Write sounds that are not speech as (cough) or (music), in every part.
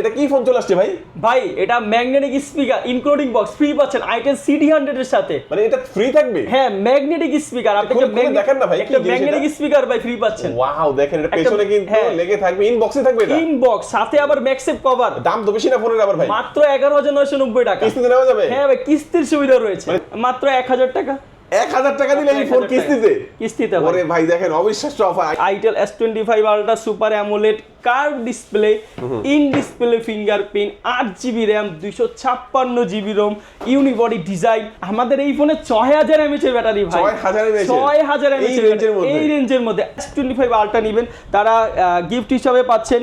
এটা কি ফোন চলে আসছে ভাই? ভাই এটা magnetic speaker including box free পাচ্ছেন আইটেল সিডি হান্ড্রেড এর সাথে। মানে এটা ফ্রি থাকবে? হ্যাঁ ম্যাগনেটিক স্পিকার আপনি দেখেন না ভাই, একটা ম্যাগনেটিক স্পিকার ভাই ফ্রি পাচ্ছেন। ওয়াও দেখেন এটা পেছনে কিন্তু হ্যাঁ। লেগে থাকবে ইনবক্সে থাকবে এটা? ইনবক্স সাথে আবার ম্যাক্সেপ কভার দাম তো বেশি না ফোনের আবার ভাই? মাত্র এগারো হাজার নয়শো নব্বই টাকা। কিস্তিতে নেওয়া যাবে? হ্যাঁ ভাই কিস্তির সুবিধা রয়েছে। মাত্র এক হাজার টাকা। এক হাজার টাকা দিলে এই ফোন কিস্তিতে কিস্তিতে। ওরে ভাই দেখেন অবিশ্বাস্য offer itel S twenty five ultra super AMOLED curve display in display fingerprint আট জিবি র্যাম দুইশো ছাপ্পান্ন জিবি রোম ইউনিবডি ডিজাইন আমাদের এই ফোনে ছয় হাজার এমএচ এর ব্যাটারি ভাই। 6000 mAh ছয় হাজার এই এমএচ মধ্যে? এই রেঞ্জের মধ্যে এস টোয়েন্টি ফাইভ আলট্রা নেবেন। তারা গিফট হিসাবে পাচ্ছেন।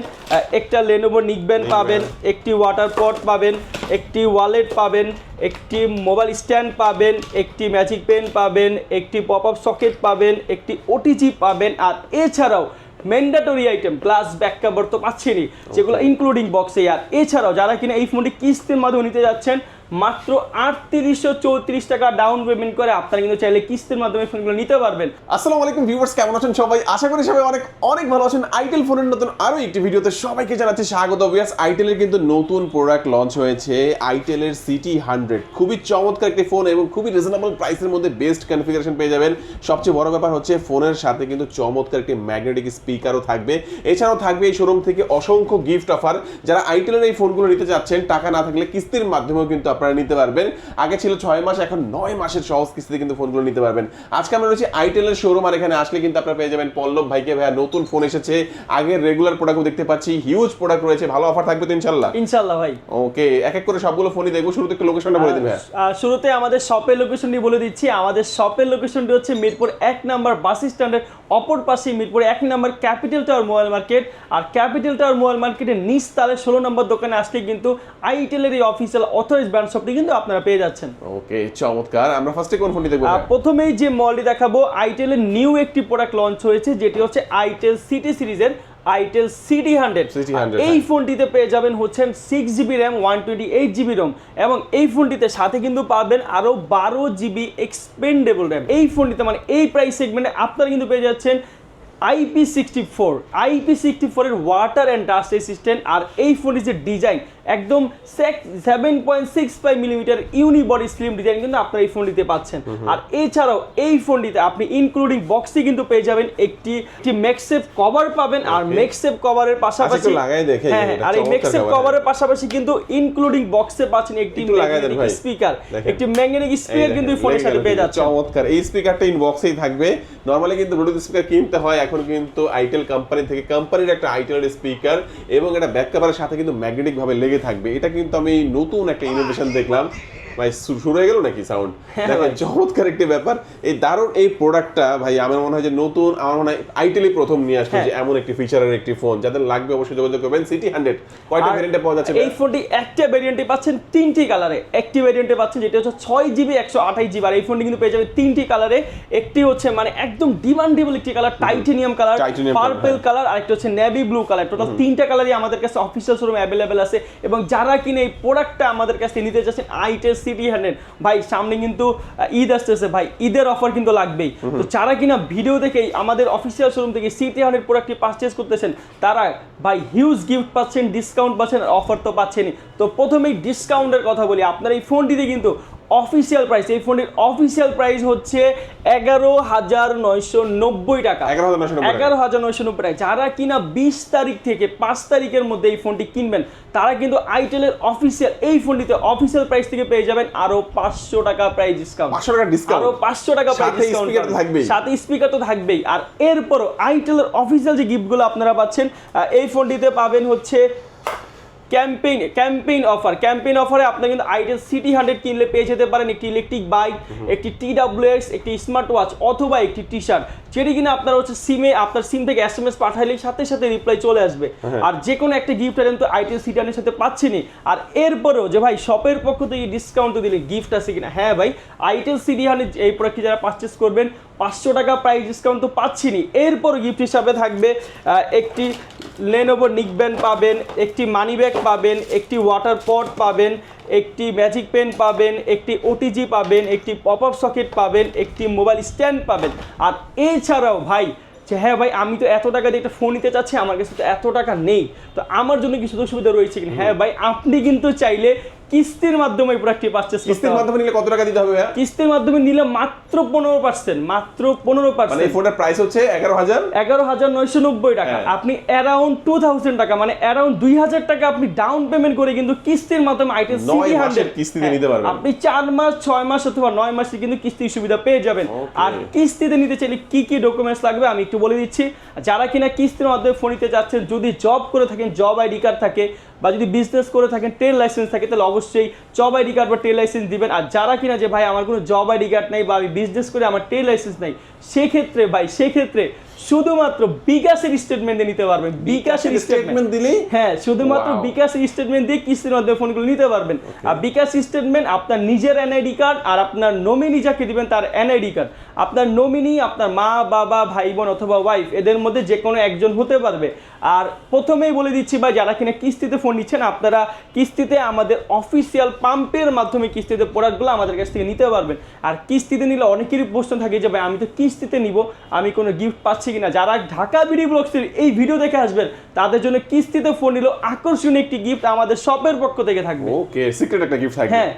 একটা লেনোভো নিকব্যান্ড পাবেন একটি ওয়াটার পট পাবেন একটি ওয়ালেট পাবেন একটি মোবাইল স্ট্যান্ড পাবেন একটি ম্যাজিক পেন পাবেন একটি পপ আপ সকেট পাবেন একটি ওটিজি পাবেন আর এছাড়াও mandatory item glass back cover তো পাচ্ছেনি যেগুলো ইনক্লুডিং বক্সে আর এছাড়াও যারা কিনা এই ফোনটি কিস্তির মাধ্যমে নিতে যাচ্ছেন মাত্র আটত্রিশশো চৌত্রিশ টাকা ডাউন পেমেন্ট করে আপনারা কিন্তু চাইলে কিস্তির মাধ্যমে ফোনগুলো নিতে পারবেন। আসসালামু আলাইকুম ভিউয়ার্স কেমন আছেন সবাই? আশা করি সবাই অনেক অনেক ভালো আছেন। আইটেল ফোনের নতুন আরও একটি ভিডিওতে সবাইকে জানাচ্ছি স্বাগত। ভিউয়ার্স আইটেলের কিন্তু নতুন প্রোডাক্ট লঞ্চ হয়েছে আইটেলের সিটি হান্ড্রেড খুবই চমৎকার একটি ফোন এবং খুবই রিজনেবল প্রাইসের মধ্যে বেস্ট কনফিগারেশন পেয়ে যাবেন। সবচেয়ে বড় ব্যাপার হচ্ছে ফোনের সাথে কিন্তু চমৎকার একটি ম্যাগনেটিক স্পিকারও থাকবে। এছাড়াও থাকবে এই শোরুম থেকে অসংখ্য গিফট অফার যারা আইটেলের এই ফোনগুলো নিতে চাচ্ছেন, টাকা না থাকলে কিস্তির মাধ্যমেও কিন্তু আপনারা নিতে পারবেন। আগে ছিল ছয় মাস এখন নয় মাসের সহজ কিস্তিতে কিন্তু ফোনগুলো নিতে পারবেন। আজকে আমরা রয়েছি আইটেলের শোরুম আর এখানে আসলে কিন্তু আপনারা পেয়ে যাবেন পল্লব ভাইকে। ভাইয়া নতুন ফোন এসেছে। আগের রেগুলার প্রোডাক্টও দেখতে পাচ্ছি হিউজ প্রোডাক্ট রয়েছে। ভালো অফার থাকবে তো ইনশাল্লাহ? ইনশাল্লাহ ভাই। ওকে এক এক করে সবগুলো ফোনই দেখব। শুরুতে একটু লোকেশনটা বলে দিবে আহ, শুরুতে আমাদের শপের লোকেশনটি বলে দিচ্ছি। আমাদের শপের লোকেশনটি হচ্ছে মিরপুর এক নাম্বার বাস স্ট্যান্ডের অপর পাশে মিরপুর এক number capital tower mobile market আর ক্যাপিটাল টাওয়ার মোবাইল মার্কেটের নিচ তালে ষোলো নম্বর দোকানে আসলে কিন্তু আইটেলের এই অফিসিয়াল অথরাইজ ব্র্যান্ড কিন্তু আপনারা পেয়ে যাচ্ছেন। ওকে চমৎকার। আমরা ফার্স্টে কোন ফোনটি দেখব? প্রথমেই যে দেখাবো আইটেলের নিউ একটি প্রোডাক্ট লঞ্চ হয়েছে যেটি হচ্ছে আইটেল সিটি সিরিজের আইটেল সিডি হান্ড্রেড CD 100, এই হ্যাঁ। ফোনটিতে পেয়ে যাবেন হচ্ছেন six GB RAM one twenty eight GB ROM এবং এই ফোনটিতে সাথে কিন্তু পাবেন আরও বারো জিবি এক্সপেন্ডেবল র্যাম এই ফোনটিতে মানে এই প্রাইস সেগমেন্টে আপনারা কিন্তু পেয়ে যাচ্ছেন IP sixty four IP sixty ফোরের ওয়াটার অ্যান্ড ডাস্ট রেসিস্ট্যান্ট আর এই ফোনটির যে ডিজাইন একদম seven point six five millimetre unibody slim design কিন্তু আপনারা এই ফোনটিতে পাচ্ছেন। আর এছাড়াও এই ফোনটিতে আপনি ইনক্লুডিং বক্সে কিন্তু পেয়ে যাবেন। একটি একটি মেক্সেপ কভার পাবেন আর. মেক্সেপ কভারের পাশাপাশি লাগাই দেখে হ্যাঁ হ্যাঁ আর এই মেক্সেপ কভারের পাশাপাশি কিন্তু ইনক্লুডিং বক্সে পাচ্ছেন একটি। স্পিকার একটি ম্যাগনেটিক স্পিকার কিন্তু এই ফোনের সাথে পেয়ে যাচ্ছে চমৎকার। এই স্পিকারটা ইনবক্সেই থাকবে। নরমালি কিন্তু ব্লুটুথ স্পিকার কিনতে হয় এখন কিন্তু আইটেল কোম্পানি থেকে কোম্পানির একটা আইটেলের স্পিকার এবং এটা ব্যাক কভারের সাথে কিন্তু ম্যাগনেটিক ভাবে লেগে থাকবে। এটা কিন্তু আমি নতুন একটা ইনোভেশন দেখলাম। ভাই শুরু হয়ে গেল নাকি সাউন্ড হ্যাঁ দেখেন চমৎকার একটি ব্যাপার। এই দারুণ এই প্রোডাক্টটা ভাই আমার মনে হয় যে নতুন আমার মনে হয় আইটেলই প্রথম নিয়ে আসছে হ্যাঁ। যে এমন একটি ফিচারের একটি ফোন যাদের লাগবে অবশ্যই যোগাযোগ করবেন সিটি হান্ড্রেড কয়টা ভেরিয়েন্টে পাওয়া যাচ্ছে এই ফোনটি একটা ভেরিয়েন্টে পাচ্ছেন তিনটি কালারে একটি ভেরিয়েন্টে পাচ্ছেন যেটা হচ্ছে ছয় জিবি একশো আঠাশ জিবি আর এই ফোনটি কিন্তু পেয়ে যাবে তিনটি কালারে একটি হচ্ছে মানে একদম ডিমান্ডেবল একটি colour titanium colour purple. Colour আর একটা হচ্ছে নেভি ব্লু কালার টোটাল তিনটা কালারই আমাদের কাছে অফিসিয়াল শোরুমে অ্যাভেলেবেল আছে। এবং যারা কিনে এই প্রোডাক্টটা আমাদের কাছে নিতে চাচ্ছেন আইটেল সিটি হান্ড্রেড। ভাই সামনে কিন্তু ঈদ আসতেছে ভাই ঈদের অফার কিন্তু লাগবেই। তো যারা কিনা ভিডিও দেখেই আমাদের অফিসিয়াল শোরুম থেকে সিটি হান্ড্রেড প্রোডাক্টটি পারচেস করতেছেন তারা ভাই হিউজ গিফট পাচ্ছেন ডিসকাউন্ট পাচ্ছেন অফার তো পাচ্ছেনই। তো প্রথমেই ডিসকাউন্টের কথা বলি আপনার এই ফোনটিতে কিন্তু অফিসিয়াল প্রাইস এই ফোনটির অফিসিয়াল প্রাইস হচ্ছে এগারো হাজার নয়শো নব্বই টাকা। এগারো হাজার নয়শো নব্বই টাকা। যারা কিনা বিশ তারিখ থেকে পাঁচ তারিখের মধ্যে এই ফোনটি কিনবেন তারা কিন্তু আইটেলের অফিসিয়াল এই ফোনটিতে অফিসিয়াল প্রাইস থেকে পেয়ে যাবেন আরও পাঁচশো টাকা প্রাইস ডিসকাউন্ট পাঁচশো টাকা ডিসকাউন্ট আরও পাঁচশো টাকা প্রাইস ডিসকাউন্ট speaker সাথে স্পিকার তো থাকবেই। আর এরপরও আইটেলের অফিসিয়াল যে গিফটগুলো আপনারা পাচ্ছেন এই ফোনটিতে পাবেন হচ্ছে ক্যাম্পেইন ক্যাম্পেইন অফার ক্যাম্পেইন অফারে আপনি কিন্তু আইটেল সিটি হান্ড্রেড কিনলে পেয়ে যেতে পারেন একটি ইলেকট্রিক বাইক একটি টি ডাব্লিউএক্স একটি স্মার্ট ওয়াচ অথবা একটি টি শার্ট যেটি কিনা আপনার হচ্ছে সিমে আপনার সিম থেকে এস এম এস পাঠাইলেই সাথে সাথে রিপ্লাই চলে আসবে। হ্যাঁ। আর যে কোনো একটা গিফট কিন্তু আইটেল সিটি হান্ড্রেড সাথে পাচ্ছেনই। আর এরপরেও যে ভাই শপের পক্ষ থেকে ডিসকাউন্ট তো দিলে গিফট আছে কিনা? হ্যাঁ ভাই আইটেল সিটি হান্ড্রেড এই প্রোডাক্টটি যারা পারচেস করবেন পাঁচশো টাকা প্রাইস ডিসকাউন্ট তো পাচ্ছিনি। এরপর গিফট হিসাবে থাকবে একটি লেনোভো নিকব্যান্ড পাবেন একটি মানি ব্যাগ পাবেন একটি ওয়াটার পট পাবেন একটি ম্যাজিক পেন পাবেন একটি ওটিজি পাবেন একটি পপ আপ সকেট পাবেন একটি মোবাইল স্ট্যান্ড পাবেন। আর এছাড়াও ভাই যে হ্যাঁ ভাই আমি তো এত টাকা দিয়ে একটা ফোন নিতে চাচ্ছি আমার কাছে তো এত টাকা নেই। তো আমার জন্য কি সুযোগ সুবিধা রয়েছে কিনা? হ্যাঁ ভাই আপনি কিন্তু চাইলে কিস্তির মাধ্যমে এই প্রোডাক্টটি করতে কিস্তির মাধ্যমে নিলে কত টাকা দিতে হবে কিস্তির মাধ্যমে নিলে মাত্র পনেরো পার্সেন্ট মাত্র পনেরো মানে এই পার্সেন্ট ফোনটার প্রাইস হচ্ছে এগারো হাজার। এগারো হাজার নয়শো নব্বই টাকা। হ্যাঁ। আপনি অ্যারাউন্ড টু থাউজেন্ড টাকা মানে অ্যারাউন্ড দুই হাজার টাকা আপনি ডাউন পেমেন্ট করে কিন্তু কিস্তির মাধ্যমে আইটেল নয় সিটি হান্ড্রেড কিস্তিতে নিতে পারবেন। আপনি চার মাস ছয় মাস অথবা নয় মাসে কিন্তু কিস্তির সুবিধা পেয়ে যাবেন। আর কিস্তিতে নিতে চাইলে কি কি ডকুমেন্টস লাগবে আমি একটু বলে দিচ্ছি। যারা কিনা কিস্তির মাধ্যমে ফোন নিতে যাচ্ছেন যদি জব করে থাকেন জব আইডি কার্ড থাকে বা যদি বিজনেস করে থাকেন ট্রেড লাইসেন্স থাকে তাহলে অবশ্যই জব আইডি কার্ড বা ট্রেড লাইসেন্স দিবেন। আর যারা কিনা যে, ভাই, আমার কোনো জব আইডি কার্ড নেই বা আমি বিজনেস করে আমার ট্রেড লাইসেন্স নেই, সেক্ষেত্রে, ভাই, সেক্ষেত্রে শুধুমাত্র বিকাশের স্টেটমেন্ট নিতে পারবেন। বিকাশের স্টেটমেন্ট দিলেই? হ্যাঁ শুধুমাত্র বিকাশের স্টেটমেন্ট দিয়ে কিস্তির মাধ্যমে ফোনগুলো নিতে পারবেন। আর বিকাশ স্টেটমেন্ট আপনার নিজের এনআইডি কার্ড আর আপনার নমিনি যাকে দিবেন তার এনআইডি কার্ড আপনার নমিনি আপনার মা বাবা ভাই বোন অথবা ওয়াইফ এদের মধ্যে যে কোনো একজন হতে পারবে। আর প্রথমেই বলে দিচ্ছি ভাই যারা কিনা কিস্তিতে ফোন নিচ্ছেন আপনারা কিস্তিতে আমাদের অফিসিয়াল পাম্পের মাধ্যমে কিস্তিতে প্রোডাক্টগুলো আমাদের কাছ থেকে নিতে পারবেন। আর কিস্তিতে নিলে অনেকেরই প্রশ্ন থাকে যে ভাই আমি তো কিস্তিতে নিব আমি কোনো গিফট পাচ্ছি কিনা যারা ঢাকা বিডি ব্লগসের এই ভিডিও দেখে আসবেন তাদের জন্য কিস্তিতে ফোন নিল আকর্ষণীয় একটি গিফট আমাদের শপের পক্ষ থেকে থাকবে। ওকে সিক্রেট একটা গিফট থাকবে। হ্যাঁ।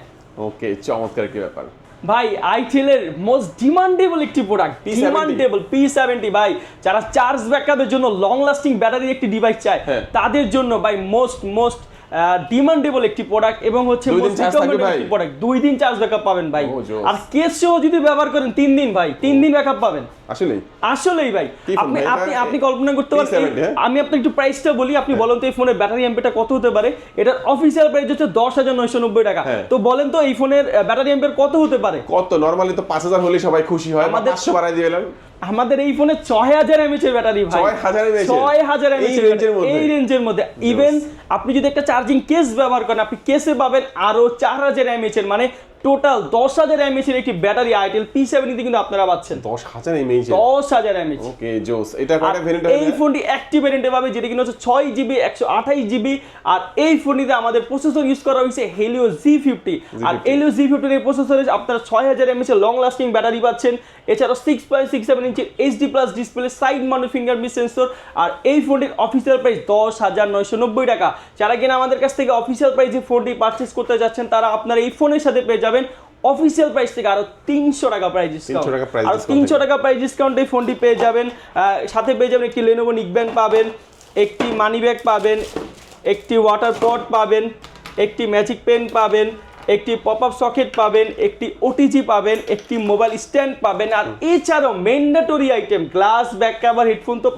ওকে চমৎকার কি ব্যাপার। ভাই আইটেলের মোস্ট ডিমান্ডেবল একটি প্রোডাক্ট ডিমান্ডেবল পি সেভেন্টি ভাই যারা চার্জ ব্যাকআপের জন্য লং লাস্টিং ব্যাটারির একটি ডিভাইস চায় হ্যাঁ। তাদের জন্য ভাই মোস্ট মোস্ট ডিমান্ডেবল একটি প্রোডাক্ট এবং হচ্ছে দুই দিন প্রোডাক্ট দুই চার্জ ব্যাকআপ পাবেন ভাই। আর কেস সহ যদি ব্যবহার করেন তিন দিন ভাই তিন দিন ব্যাকআপ পাবেন। আসলে আসলেই ভাই। আপনি আপনি আপনি কল্পনা করতে পারেন P70 এই- হ্যাঁ? আমি আপনাকে একটু প্রাইসটা বলি। আপনি বলেন তো এই ফোনের ব্যাটারি এমপিটা কত হতে পারে? এটার অফিসিয়াল প্রাইস হচ্ছে দশ হাজার নয়শো নব্বই টাকা। হ্যাঁ। তো বলেন তো এই ফোনের ব্যাটারি এমপের কত হতে পারে? কত? নরমালি তো পাঁচ হাজার হলে সবাই খুশি হয় আমাদের- পাঁচশো বাড়াই দিবেন আমাদের এই ফোনে ছয় হাজার এমএচ এর ব্যাটারি ভাই। 6000 ছয় হাজার এমএচ? এই রেঞ্জের মধ্যে। ইভেন আপনি যদি একটা চার্জিং কেস ব্যবহার করেন আপনি কেসে পাবেন আরও চার হাজার এমএচ এর মানে টোটাল দশ হাজার এমএচ এর একটি ব্যাটারি আইটেল পি সেভেন্টিতে কিন্তু আপনারা পাচ্ছেন। দশ হাজার এমএইচ দশ হাজার এমএচ ওকে জোস এটা কয়টা ভেরিয়েন্ট এই ফোনটি অ্যাক্টিভ ভ্যারিয়েন্টে পাবে যেটা কিনা হচ্ছে ছয় জিবি একশো আঠাইশ জিবি আর এই ফোনটিতে আমাদের প্রসেসর ইউজ করা হয়েছে হেলিও জি ফিফটি আর হেলিও জি ফিফটির এই প্রসেসরে আপনারা ছয় হাজার এমএচ লং লাস্টিং ব্যাটারি পাচ্ছেন। এছাড়াও six point six seven ইঞ্চের HD plus display side mount fingerprint sensor আর এই ফোনটির অফিসিয়াল প্রাইস দশ হাজার নয়শো নব্বই টাকা। যারা কিনা আমাদের কাছ থেকে অফিসিয়াল প্রাইসে ফোনটি পারচেস করতে যাচ্ছেন তারা আপনারা এই ফোনের সাথে পেয়ে যাবেন অফিসিয়াল প্রাইস থেকে আরও তিনশো টাকা প্রাইস ডিসকাউন্ট 300 টাকা price আর তিনশো টাকা প্রাইস ডিসকাউন্টে ফোনটি পেয়ে যাবেন। আহ, সাথে পেয়ে যাবেন একটি লেনোভো নিকব্যান্ড পাবেন একটি মানি ব্যাগ পাবেন একটি ওয়াটার পট পাবেন একটি ম্যাজিক পেন পাবেন একটি পপ আপ সকেট পাবেন একটি ওটিজি পাবেন একটি মোবাইল স্ট্যান্ড পাবেন আর এছাড়াও mandatory item glass back cover headphone তো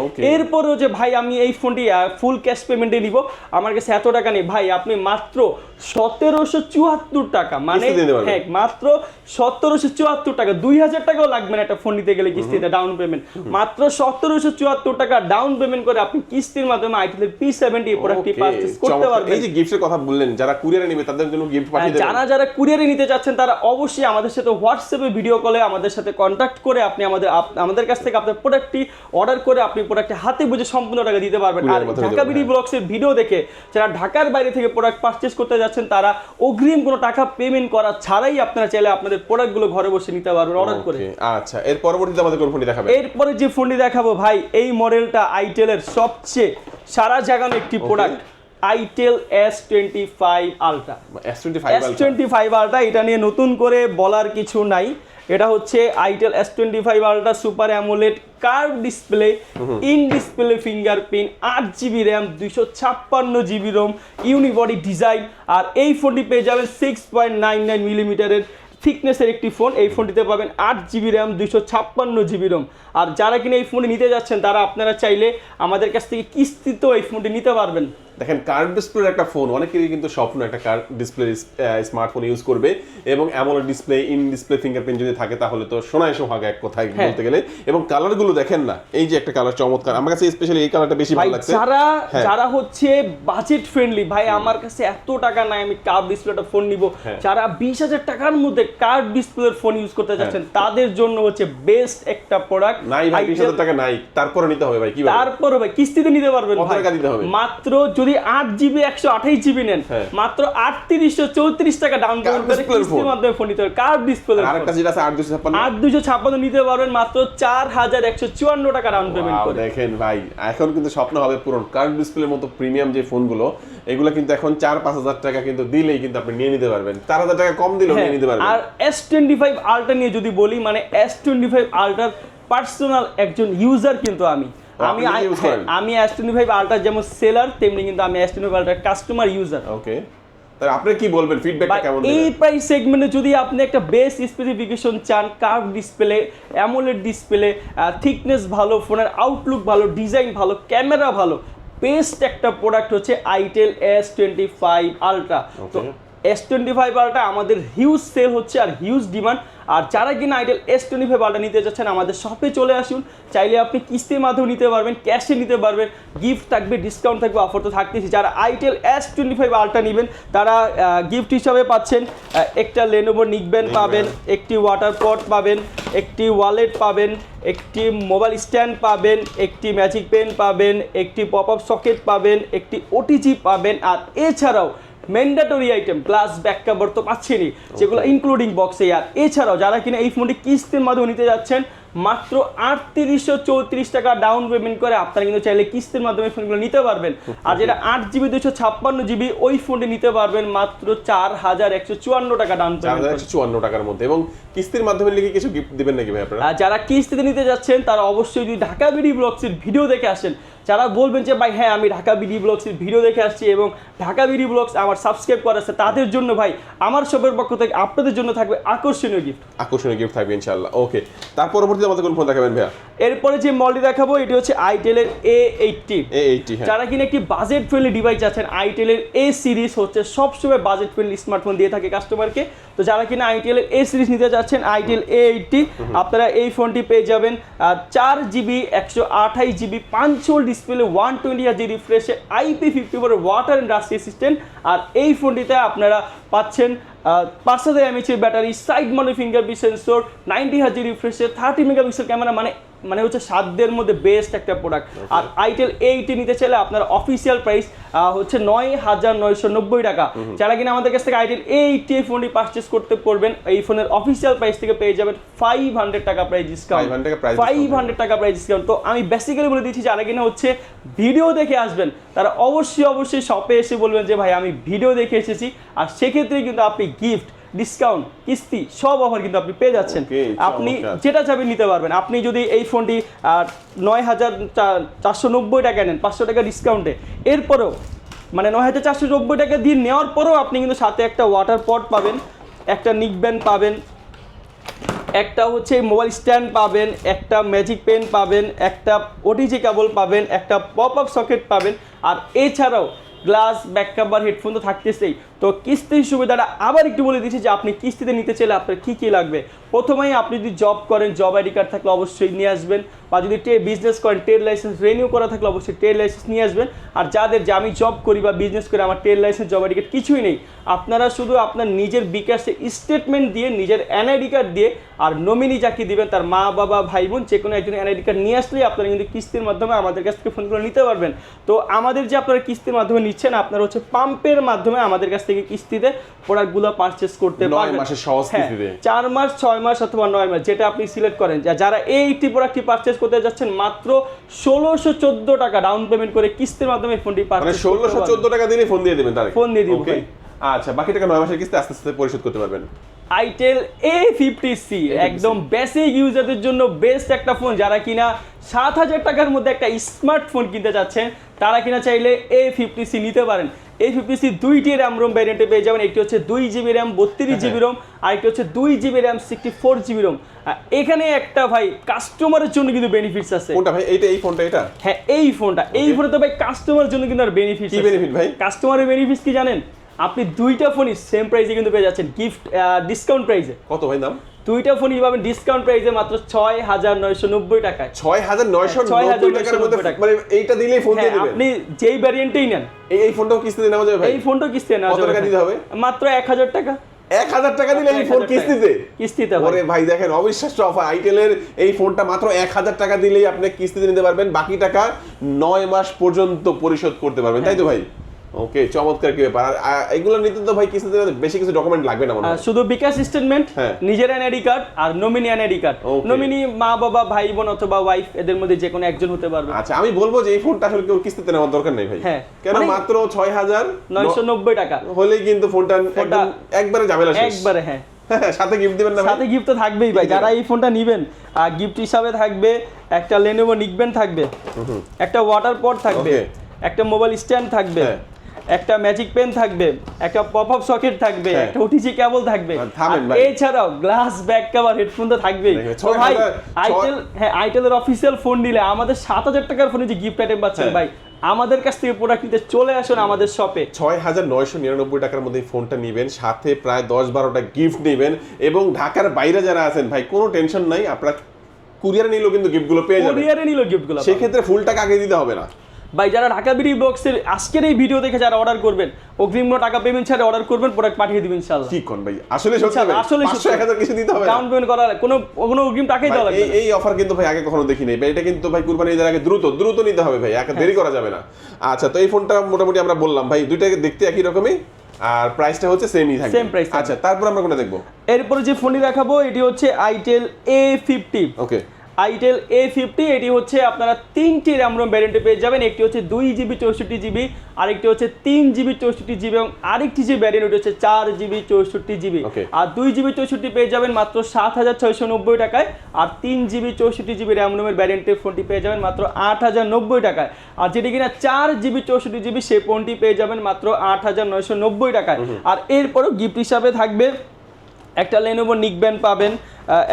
Okay. এরপরেও যে ভাই আমি এই ফোনটি ফুল ক্যাশ পেমেন্টে নিব আমার কাছে এত টাকা নেই। ভাই আপনি মাত্র সতেরোশো চুয়াত্তর টাকা মানে। হ্যাঁ মাত্র সতেরোশো চুয়াত্তর টাকা দুই হাজার টাকাও লাগবে না একটা ফোন নিতে গেলে কিস্তিতে ডাউন পেমেন্ট মাত্র সতেরোশো চুয়াত্তর টাকা ডাউন পেমেন্ট করে আপনি কিস্তির মাধ্যমে আইটেলের পি সেভেন্টি প্রোডাক্টটি পারচেস করতে পারবেন এই যে গিফটের কথা বললেন যারা কুরিয়ারে নেবে তাদের জন্য গিফট পাঠিয়ে দেবেন। যারা যারা কুরিয়ারে নিতে চাচ্ছেন তারা অবশ্যই আমাদের সাথে হোয়াটসঅ্যাপে ভিডিও কলে আমাদের সাথে কন্ট্যাক্ট করে আপনি আমাদের আমাদের কাছ থেকে আপনার প্রোডাক্টটি অর্ডার করে আপনি প্রোডাক্টে হাতে বুঝে সম্পূর্ণ টাকা দিতে পারবেন। আর ঢাকা বিডি পারবেন, ব্লগসের ভিডিও দেখে যারা ঢাকার বাইরে থেকে প্রোডাক্ট পারচেস করতে যাচ্ছেন তারা অগ্রিম কোনো টাকা পেমেন্ট করা ছাড়াই আপনারা চাইলে আপনাদের প্রোডাক্টগুলো ঘরে বসে নিতে পারবেন অর্ডার করে। আচ্ছা এর পরবর্তীতে আমাদের কোন ফোনটি দেখাবেন? এরপরে যে ফোনটি দেখাবো ভাই এই মডেলটা আইটেলের সবচেয়ে সারা জাগানো একটি product itel S twenty five ultra S twenty S twenty five ultra এটা নিয়ে নতুন করে বলার কিছু নাই। এটা হচ্ছে itel S twenty five ultra super AMOLED curve display in display fingerprint আট জিবি র্যাম দুইশো ছাপ্পান্ন জিবি রোম ইউনিবডি ডিজাইন আর এই ফোনটি পেয়ে যাবেন সিক্স পয়েন্ট নাইন নাইন মিলিমিটারের থিকনেসের একটি ফোন এই ফোনটিতে পাবেন আট জিবি র্যাম দুইশো ছাপ্পান্ন জিবি রোম আর যারা কিনা এই ফোনটি নিতে যাচ্ছেন তারা আপনারা চাইলে আমাদের কাছ থেকে কিস্তিতেও এই ফোনটি নিতে পারবেন। দেখেন কার্ভ ডিসপ্লের একটা ফোন অনেকেরই কিন্তু স্বপ্ন একটা কার্ভ ডিসপ্লে স্মার্টফোন ইউজ করবে এবং AMOLED display in display fingerprint যদি থাকে তাহলে তো সোনায় সোহাগ এক কথায় হ্যাঁ। বলতে গেলে এবং কালারগুলো দেখেন না এই যে একটা কালার চমৎকার আমার কাছে স্পেশালি এই কালারটা বেশি ভালো লাগছে যারা হ্যাঁ। যারা হচ্ছে বাজেট ফ্রেন্ডলি ভাই আমার কাছে এত টাকা নাই আমি কার্ভ ডিসপ্লেটা ফোন নিব হ্যাঁ। যারা বিশ হাজার টাকার মধ্যে কার্ভ ডিসপ্লের ফোন ইউজ করতে যাচ্ছেন তাদের জন্য হচ্ছে বেস্ট একটা প্রোডাক্ট নাই ভাই বিশ হাজার টাকা নাই তারপরে নিতে হবে ভাই কি? তারপরে ভাই কিস্তিতে নিতে পারবেন ভাই দিতে হবে? মাত্র যদি যদি আট জিবি একশো আঠাইশ জিবি নেন। হ্যাঁ। মাত্র আটত্রিশশো চৌত্রিশ টাকা ডাউন পেমেন্ট করে কিস্তির মাধ্যমে ফোন নিতে পারবেন কার ডিসপ্লে আর যেটা আছে আট দুশো ছাপ্পান্ন। আট দুশো ছাপ্পান্ন নিতে পারবেন মাত্র চার হাজার একশো চুয়ান্ন টাকা ডাউন পেমেন্ট করে। দেখেন ভাই এখন কিন্তু স্বপ্ন হবে পূরণ। কার্ড ডিসপ্লের মতো প্রিমিয়াম যে ফোনগুলো এগুলো কিন্তু এখন চার পাঁচ হাজার টাকা কিন্তু দিলেই কিন্তু আপনি নিয়ে নিতে পারবেন। চার হাজার টাকা কম দিলেও নিয়ে নিতে পারবেন। হ্যাঁ, আর এস টোয়েন্টি ফাইভ আলট্রা নিয়ে যদি বলি মানে এস টোয়েন্টি ফাইভ আলট্রার পার্সোনাল একজন ইউজার কিন্তু আমি। আমি করেন? আমি টোয়েন্টি ফাইভ আলট্রা যেমন সেলার তেমনি কিন্তু আমি টোয়েন্টি ফাইভ আলট্রার কাস্টমার ইউজার ওকে তাহলে আপনি কি বলবেন? ফিডব্যাকটা কেমন এই প্রাইস সেগমেন্টে যদি আপনি একটা বেস স্পেসিফিকেশন চান curve display AMOLED display thickness ভালো ফোনের আউটলুক ভালো ডিজাইন ভালো ক্যামেরা ভালো বেস্ট একটা প্রোডাক্ট হচ্ছে itel S twenty five ultra তো এস টোয়েন্টি ফাইভ আলট্রা আমাদের হিউজ সেল হচ্ছে আর হিউজ ডিমান্ড আর যারা কিনা itel S twenty five ultra নিতে চাচ্ছেন আমাদের শপে চলে আসুন। চাইলে আপনি কিস্তির মাধ্যমে নিতে পারবেন ক্যাশে নিতে পারবেন গিফট থাকবে ডিসকাউন্ট থাকবে অফার তো থাকতেছি যারা itel S twenty five ultra নেবেন তারা গিফট হিসাবে পাচ্ছেন একটা লেনোভো নিকবেন পাবেন একটি ওয়াটার পট পাবেন একটি ওয়ালেট পাবেন একটি মোবাইল স্ট্যান্ড পাবেন একটি ম্যাজিক পেন পাবেন একটি পপ আপ সকেট পাবেন একটি ওটিজি পাবেন আর এছাড়াও mandatory item glass back cover তো পাচ্ছেনই যেগুলো ইনক্লুডিং বক্সে আর এছাড়াও যারা কিনা এই ফোনটি কিস্তির মাধ্যমে নিতে যাচ্ছেন মাত্র আটত্রিশশো চৌত্রিশ টাকা ডাউন পেমেন্ট করে আপনারা কিন্তু চাইলে কিস্তির মাধ্যমে ফোনগুলো নিতে পারবেন। আর যেটা আট জিবি দুশো ছাপ্পান্ন জিবি ওই ফোনটি নিতে পারবেন মাত্র চার হাজার একশো চুয়ান্ন টাকা ডাউন পেমেন্ট একশো চুয়ান্ন টাকার মধ্যে। এবং কিস্তির মাধ্যমে লিখে কিছু গিফট দিবেন নাকি ভাই আপনারা? আর যারা কিস্তিতে নিতে যাচ্ছেন তারা অবশ্যই যদি ঢাকা বিডি ব্লগসের ভিডিও দেখে আসেন যারা বলবেন যে ভাই হ্যাঁ আমি ঢাকা বিডি ব্লগসের ভিডিও দেখে আসছি এবং ঢাকা বিডি ব্লগস আমার সাবস্ক্রাইব করা আছে তাদের জন্য ভাই আমার শপের পক্ষ থেকে আপনাদের জন্য থাকবে আকর্ষণীয় গিফট আকর্ষণীয় গিফট থাকবে ইনশাল্লাহ ওকে তার পরবর্তীতে আমাদের কোন ফোন দেখাবেন ভাইয়া? এরপরে যে মডেলটি দেখাবো এটি হচ্ছে আইটেলের এ এইটটি এ এইটটি যারা কিনা একটি বাজেট ফ্রেন্ডলি ডিভাইস আছেন আইটেলের এ সিরিজ হচ্ছে সবসময় বাজেট ফ্রেন্ডলি স্মার্টফোন দিয়ে থাকে কাস্টমারকে তো যারা কিনা আইটেলের এ সিরিজ নিতে যাচ্ছেন আইটেল এ এইটটি আপনারা এই ফোনটি পেয়ে যাবেন চার জিবি একশো আঠাইশ জিবি পাঁচশোল ডিসপ্লে ওয়ান টোয়েন্টি আর জি রিফ্রেশে IP fifty four water and dust resistant আর এই ফোনটিতে আপনারা পাচ্ছেন পাঁচ হাজার এমএচের battery side model fingerprint sensor ninety হাজার রিফ্রেশে থার্টি মেগাপিক্সেল ক্যামেরা মানে মানে হচ্ছে সাধ্যের মধ্যে বেস্ট একটা প্রোডাক্ট আর আইটেল এইটি নিতে চাইলে আপনার অফিসিয়াল প্রাইস হচ্ছে নয় হাজার নয়শো নব্বই টাকা। যারা কিনা আমাদের কাছ থেকে আইটেল এইটি এই ফোনটি পারচেস করতে পারবেন এই ফোনের অফিসিয়াল প্রাইস থেকে পেয়ে যাবেন ফাইভ হান্ড্রেড টাকা প্রাইস ডিসকাউন্ট 500 টাকা price ফাইভ হান্ড্রেড টাকা প্রাইস ডিসকাউন্ট তো আমি বেসিক্যালি বলে দিচ্ছি যারা কিনা হচ্ছে ভিডিও দেখে আসবেন তারা অবশ্যই অবশ্যই শপে এসে বলবেন যে ভাই আমি ভিডিও দেখে এসেছি। আর সেক্ষেত্রে কিন্তু আপনি গিফট ডিসকাউন্ট কিস্তি সব অফার কিন্তু আপনি পেয়ে যাচ্ছেন। আপনি যেটা চাবেন নিতে পারবেন আপনি যদি এই ফোনটি নয় হাজার চারশো নব্বই টাকা নেন পাঁচশো টাকা ডিসকাউন্টে এরপরেও মানে নয় হাজার চারশো নব্বই টাকা দিয়ে নেওয়ার পরেও আপনি কিন্তু সাথে একটা ওয়াটার পট পাবেন একটা নিক ব্যান্ড পাবেন একটা হচ্ছে মোবাইল স্ট্যান্ড পাবেন একটা ম্যাজিক পেন পাবেন একটা ওটিজি কেবল পাবেন একটা পপ আপ সকেট পাবেন। আর এছাড়াও গ্লাস ব্যাক কাভার হেডফোন তো থাকতেছেই। তো কিস্তির সুবিধাটা আবার একটু বলে দিচ্ছি যে আপনি কিস্তিতে নিতে চাইলে আপনার কী কী লাগবে? প্রথমেই আপনি যদি জব করেন জব আইডি কার্ড থাকলে অবশ্যই নিয়ে আসবেন। বা যদি টে বিজনেস করেন ট্রেড লাইসেন্স রেনিউ করা থাকলে অবশ্যই ট্রেড লাইসেন্স নিয়ে আসবেন। আর যাদের যে আমি জব করি বা বিজনেস করি, আমার trade licence job ID card কিছুই নেই। আপনারা শুধু আপনার নিজের বিকাশে স্টেটমেন্ট দিয়ে, নিজের এনআইডি কার্ড দিয়ে আর নমিনি যাকে দিবেন, তার মা, বাবা, ভাই, বোন, যে কোনো একজন এনআইডি কার্ড নিয়ে আসলেই আপনারা কিন্তু কিস্তির মাধ্যমে আমাদের কাছ থেকে ফোন করে নিতে পারবেন। তো আমাদের যে আপনারা কিস্তির মাধ্যমে নিচ্ছেন, আপনারা হচ্ছে পাম্পের মাধ্যমে আমাদের কাছ থেকে কিস্তিতে প্রোডাক্টগুলো পারচেস করতে পারবেন। মাসের সহজ হ্যাঁ, কিস্তিতে। চার মাস ছয় মাস অথবা নয় মাস যেটা আপনি সিলেক্ট করেন। যারা যারা এইটি প্রোডাক্টটি পারচেস করতে যাচ্ছেন মাত্র ষোলোশো চোদ্দ টাকা ডাউন পেমেন্ট করে কিস্তির মাধ্যমে ফোনটি মানে পারচেস ষোলোশো চোদ্দ টাকা দিলে ফোন দিয়ে দেবেন তাহলে ফোন দিয়ে দিবেন আচ্ছা বাকি টাকা নয় মাসের কিস্তি আস্তে আস্তে পরিশোধ করতে পারবেন। আইটেল এ ফিফটি সি একদম বেসিক ইউজারদের জন্য বেস্ট একটা ফোন যারা কিনা সাত হাজার টাকার মধ্যে একটা স্মার্টফোন কিনতে চাচ্ছেন তারা কিনা চাইলে এ ফিফটি সি নিতে পারেন। এ ফিফটি সি দুইটি র্যাম রোম ভ্যারিয়েন্টে পেয়ে যাবেন। একটি হচ্ছে দুই জিবি র্যাম বত্রিশ জিবি রোম আর একটি হচ্ছে দুই GB RAM sixty four GB ROM এখানে একটা ভাই কাস্টমারের জন্য কিন্তু বেনিফিটস আছে। কোনটা ভাই? এইটা এই ফোনটা এটা হ্যাঁ এই ফোনটা এই ফোনে তো ভাই কাস্টমারের জন্য কিন্তু আর বেনিফিটস কি benefit ভাই? কাস্টমারের বেনিফিটস কি জানেন? আপনি দুইটা ফোনই সেম প্রাইসে কিন্তু পেয়ে যাচ্ছেন। গিফট ডিসকাউন্ট প্রাইসে কত ভাই দাম দুইটা ফোনই পাবেন ডিসকাউন্ট প্রাইসে মাত্র ছয় হাজার নয়শো নব্বই টাকায়। ছয় হাজার নয়শো ছয় হাজার টাকার মধ্যে। মানে এইটা দিলেই ফোন দিয়ে হ্যাঁ দেবেন? আপনি যেই ভ্যারিয়েন্টেই নেন। এই ফোনটাও কিস্তিতে নেওয়া যাবে ভাই? এই ফোনটা কিস্তি নেওয়া কত যাবে টাকা দিতে হবে? মাত্র এক হাজার টাকা। এক হাজার টাকা দিলে এই 1000 ফোন। কিস্তিতে? কিস্তিতে। ওরে ভাই দেখেন অবিশ্বাস্য অফার আইটেলের এই ফোনটা মাত্র এক হাজার টাকা দিলেই আপনি কিস্তিতে নিতে পারবেন। বাকি টাকা নয় মাস পর্যন্ত পরিশোধ করতে পারবেন। তাই তো ভাই? ওকে চমৎকার কি ব্যাপার? আর এগুলো নিতে তো ভাই কিস্তিতে বেশি কিছু ডকুমেন্ট লাগবে না মনে শুধু বিকাশ স্টেটমেন্ট। নিজের এনআইডি কার্ড আর নমিনি এনআইডি কার্ড নমিনি মা বাবা ভাই বোন অথবা ওয়াইফ এদের মধ্যে যে কোনো একজন হতে পারবে। আচ্ছা আমি বলব যে এই ফোনটা আসলে কেউ কিস্তিতে নেওয়ার দরকার নেই ভাই। হ্যাঁ, কেন মানে- মাত্র ছয় হাজার? নয়শো নব্বই টাকা। হলেই কিন্তু ফোনটা একবারে ঝামেলা শেষ। একবারে হ্যাঁ। হ্যাঁ, (laughs) সাথে গিফট দিবেন না সাথে গিফট তো থাকবেই ভাই। যারা এই ফোনটা নিবেন আর গিফট হিসাবে থাকবে একটা লেনোভো নিকবেন থাকবে একটা ওয়াটার পট থাকবে একটা মোবাইল স্ট্যান্ড থাকবে হ্যাঁ। একটা ম্যাজিক পেন থাকবে একটা পপ আপ সকেট থাকবে হ্যাঁ। একটা ওটিজি কেবল থাকবে। এছাড়াও গ্লাস ব্যাক কভার হেডফোন তো থাকবেই তো ভাই আইটেল হ্যাঁ আইটেলের অফিসিয়াল ফোন নিলে আমাদের সাত হাজার টাকার ফোনে যে গিফট আইটেম পাচ্ছেন হ্যাঁ। ভাই আমাদের কাছ থেকে প্রোডাক্ট নিতে চলে আসুন আমাদের শপে ছয় হাজার নয়শো নিরানব্বই টাকার মধ্যে ফোনটা নিবেন সাথে প্রায় দশ বারোটা গিফট নেবেন এবং ঢাকার বাইরে যারা আছেন ভাই কোনো টেনশন নাই আপনারা কুরিয়ারে নিলেও কিন্তু গিফটগুলো পেয়ে যাবেন কোরিয়ারে নিল গিফটগুলো সেক্ষেত্রে ফুল টাকা আগে দিতে হবে না ভাই যারা ঢাকা বিডি বক্সের আজকের এই ভিডিও দেখে যারা অর্ডার করবেন অগ্রিম টাকা পেমেন্ট ছাড়া অর্ডার করবেন প্রোডাক্ট পাঠিয়ে দিবেন ইনশাআল্লাহ। কি কোন ভাই? আসলে সত্যি আসলে পাঁচশো এক হাজার কিছু দিতে হবে ডাউন পেমেন্ট করা কোনো কোনো অগ্রিম টাকাই দেওয়া লাগবে এই অফার কিন্তু ভাই আগে কখনো দেখি নাই ভাই এটা কিন্তু ভাই কুরবানি ঈদের আগে দ্রুত দ্রুত নিতে হবে ভাই একা দেরি করা যাবে না। আচ্ছা তো এই ফোনটা মোটামুটি আমরা বললাম। ভাই দুইটাকে দেখতে একই রকমই আর প্রাইসটা হচ্ছে সেমই থাকবে। Price থাকবে। আচ্ছা তারপর আমরা কোনটা দেখব? এরপরে যে ফোনটি দেখাবো এটি হচ্ছে itel A fifty okay itel A fifty এটি হচ্ছে আপনারা তিনটি র্যাম রোম ভ্যারিয়েন্টে পেয়ে যাবেন। একটি হচ্ছে দুই জিবি চৌষট্টি জিবি আরেকটি হচ্ছে তিন জিবি চৌষট্টি জিবি এবং আরেকটি যে ভ্যারিয়েন্ট ওটি হচ্ছে চার জিবি চৌষট্টি জিবি আর দুই জিবি চৌষট্টি পেয়ে যাবেন মাত্র সাত হাজার ছয়শো নব্বই টাকায়। আর তিন জিবি চৌষট্টি জিবি র্যাম রোমের ভ্যারিয়েন্টের ফোনটি পেয়ে যাবেন মাত্র আট হাজার নব্বই টাকায়। আর যেটি কিনা চার জিবি চৌষট্টি জিবি সেই ফোনটি পেয়ে যাবেন মাত্র আট হাজার নয়শো নব্বই টাকায়। আর এরপরও গিফট হিসাবে থাকবে একটা লেনোভো নিকব্যান্ড পাবেন।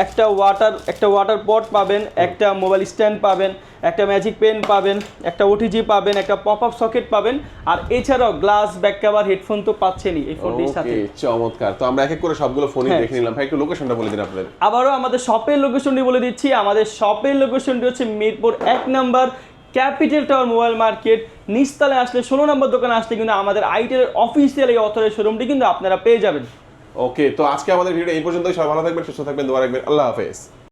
একটা ওয়াটার একটা ওয়াটার পট পাবেন একটা মোবাইল স্ট্যান্ড পাবেন একটা ম্যাজিক পেন পাবেন একটা ওটিজি পাবেন একটা পপ আপ সকেট পাবেন আর এছাড়াও গ্লাস ব্যাক কভার হেডফোন তো পাচ্ছেনই এই ফোনটির সাথে। চমৎকার। তো আমরা এক এক করে সবগুলো ফোনই হ্যাঁ। দেখে নিলাম। ভাই একটু লোকেশনটা বলে দিন আপনাদের। আবারও আমাদের শপের লোকেশনটি বলে দিচ্ছি। আমাদের শপের লোকেশনটি হচ্ছে মিরপুর এক number capital tower mobile market নিচতলে আসলে ষোলো নম্বর দোকানে আসলে কিন্তু আমাদের আইটেলের অফিসিয়াল এই অথরের শোরুমটি কিন্তু আপনারা পেয়ে যাবেন। ওকে তো আজকে আমাদের ভিডিও এই পর্যন্তই। সবাই ভালো থাকবেন, সুস্থ থাকবেন, দোয়া রাখবেন। আল্লাহ হাফেজ।